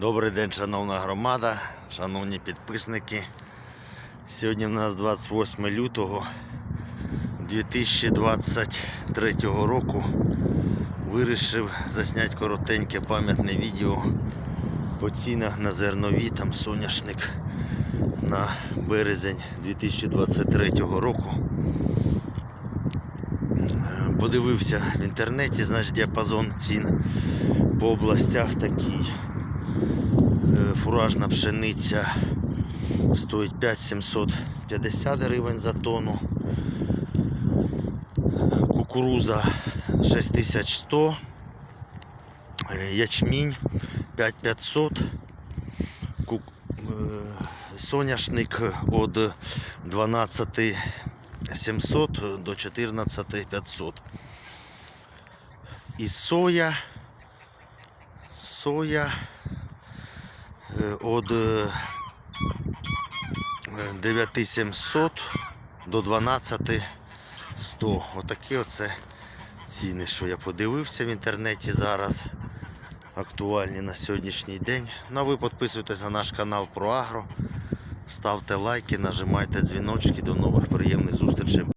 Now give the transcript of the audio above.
Добрий день, шановна громада, шановні підписники. Сьогодні в нас 28 лютого 2023 року. Вирішив засняти коротеньке пам'ятне відео по цінах на зернові, там соняшник на березень 2023 року. Подивився в інтернеті, значить діапазон цін по областях такий. Е, Фуражна пшениця стоїть 5750 гривень за тонну. Кукуруза 6100. Е, Ячмінь 5500. Ку- е, Соняшник від 12700 до 14500. І соя. Соя від 9700 до 12100. Отакі оце ціни, що я подивився в інтернеті зараз. Актуальні на сьогоднішній день. Ну а ви підписуйтесь на наш канал про Агро. Ставте лайки, нажимайте дзвіночки. До нових приємних зустрічей.